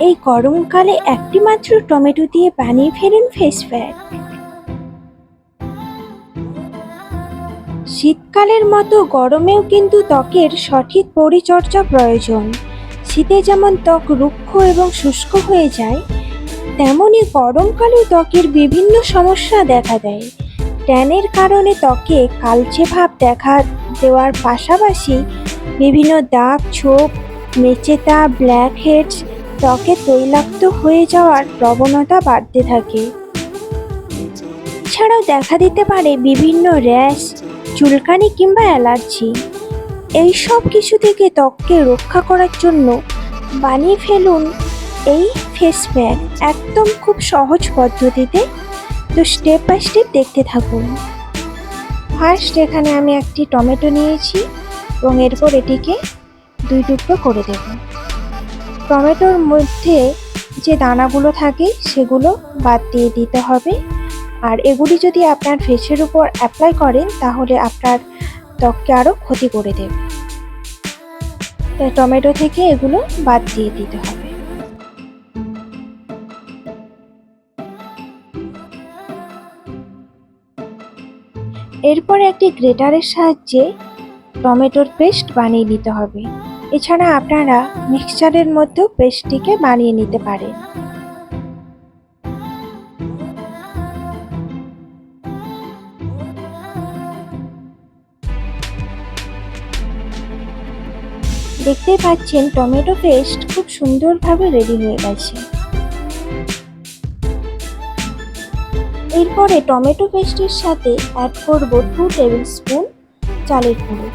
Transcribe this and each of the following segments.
এই গরমকালে একটি মাত্র টমেটো দিয়ে বানিয়ে ফেলুন ফেস প্যাক শীতকালের মতো গরমেও কিন্তু ত্বকের সঠিক পরিচর্যা প্রয়োজন। শীতে যেমন ত্বক রুক্ষ এবং শুষ্ক হয়ে যায় তেমনই গরমকালেও ত্বকের বিভিন্ন সমস্যা দেখা দেয়। ট্যানের কারণে ত্বকে কালচে ভাব দেখা দেওয়ার পাশাপাশি বিভিন্ন দাগ, ছোপ, মেচেতা ব্ল্যাক হেডস ত্বকে তৈলাক্ত হয়ে যাওয়ার প্রবণতা বাড়তে থাকে। এছাড়াও দেখা দিতে পারে বিভিন্ন র্যাশ, চুলকানি কিংবা অ্যালার্জি। এই সব কিছু থেকে ত্বককে রক্ষা করার জন্য বানিয়ে ফেলুন এই ফেস প্যাক একদম খুব সহজ পদ্ধতিতে। তো স্টেপ বাই স্টেপ দেখতে থাকুন। ফার্স্ট এখানে আমি একটি টমেটো নিয়েছি এবং এরপর এটিকে দুই টুকরো করে দেব। টমেটোর মধ্যে যে দানাগুলো থাকে, সেগুলো বাদ দিয়ে দিতে হবে। আর এগুলি যদি আপনার ফেসের উপর অ্যাপ্লাই করেন, তাহলে আপনার ত্বককে আরও ক্ষতি করে দেবে। টমেটো থেকে এগুলো বাদ দিয়ে দিতে হবে। এরপর একটি গ্রেটারের সাহায্যে টমেটোর পেস্ট বানিয়ে নিতে হবে। এছাড়া আপনারা মিক্সচারের মধ্যেও পেস্টটিকে বানিয়ে নিতে পারেন। দেখতে পাচ্ছেন, টমেটো পেস্ট খুব সুন্দরভাবে রেডি হয়ে গেছে। এরপরে টমেটো পেস্টের সাথে অ্যাড করব টু টেবিল স্পুন চালের গুঁড়ো।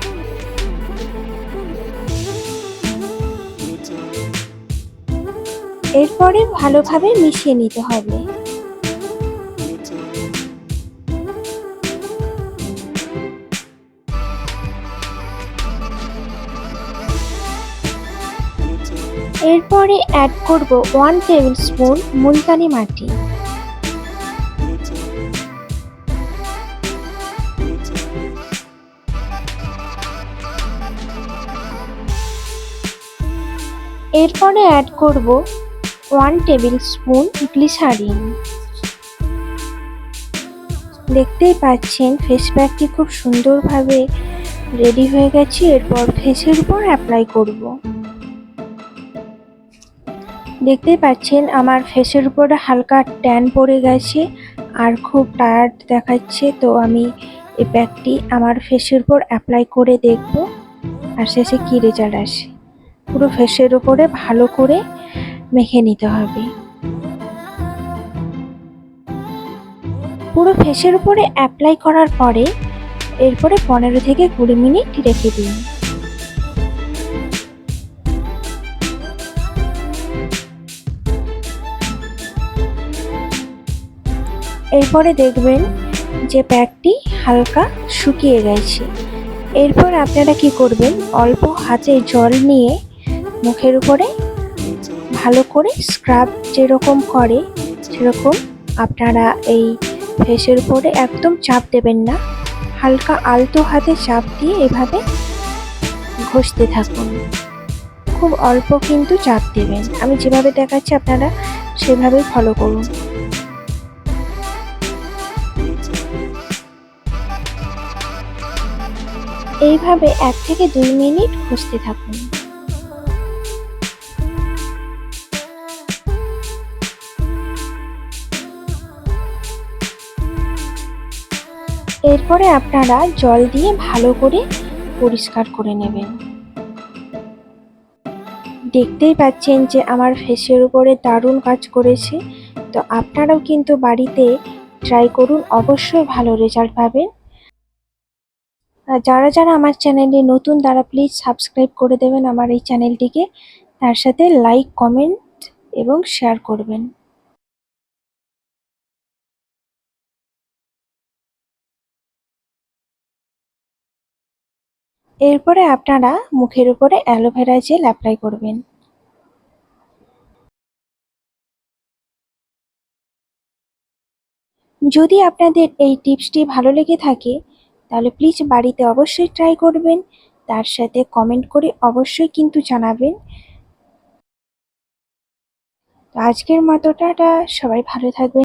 এরপরে ভালোভাবে মিশিয়ে নিতে হবে। এরপরে অ্যাড করব ওয়ান টেবিল স্পুন মুলতানি মাটি। এরপরে অ্যাড করব ওয়ান টেবিল স্পুন গ্লিসারিন দেখতেই পাচ্ছেন ফেস প্যাকটি খুব সুন্দরভাবে রেডি হয়ে গেছে। এরপর ফেসের উপর অ্যাপ্লাই করব। দেখতেই পাচ্ছেন, আমার ফেসের উপরে হালকা ট্যান পড়ে গেছে আর খুব টায়ার্ড দেখাচ্ছে। তো আমি এই প্যাকটি আমার ফেসের উপর অ্যাপ্লাই করে দেখব আর শেষে কী রেজাল্ট আসে। পুরো ফেসের উপরে ভালো করে মেখে নিতে হবে। পুরো ফেসের উপরে অ্যাপ্লাই করার পরে এরপরে পনেরো থেকে কুড়ি মিনিট রেখে দিন। এরপরে দেখবেন যে প্যাকটি হালকা শুকিয়ে গেছে। এরপর আপনারা কি করবেন? অল্প হাতে জল নিয়ে মুখের উপরে ভালো করে স্ক্রাব যেরকম করে, সেরকম আপনারা এই ফেসের উপরে একদম চাপ দেবেন না। হালকা আলতো হাতে চাপ দিয়ে এভাবে ঘষতে থাকুন। খুব অল্প কিন্তু চাপ দেবেন। আমি যেভাবে দেখাচ্ছি আপনারা সেভাবে ফলো করুন। এইভাবে এক থেকে দুই মিনিট ঘষতে থাকুন। এরপরে আপনারা জল দিয়ে ভালো করে পরিষ্কার করে নেবেন। দেখতেই পাচ্ছেন যে আমার ফেসের উপরে দারুণ কাজ করেছে। তো আপনারাও কিন্তু বাড়িতে ট্রাই করুন, অবশ্যই ভালো রেজাল্ট পাবেন। যারা যারা আমার চ্যানেলে নতুন, তারা প্লিজ সাবস্ক্রাইব করে দেবেন আমার এই চ্যানেলটিকে তার সাথে লাইক কমেন্ট এবং শেয়ার করবেন। এরপরে আপনারা মুখের উপরে অ্যালোভেরা জেল অ্যাপ্লাই করবেন। যদি আপনাদের এই টিপসটি ভালো লেগে থাকে, তাহলে প্লিজ বাড়িতে অবশ্যই ট্রাই করবেন, তার সাথে কমেন্ট করে অবশ্যই কিন্তু জানাবেন। তো আজকের মতো, টাটা, সবাই ভালো থাকবেন।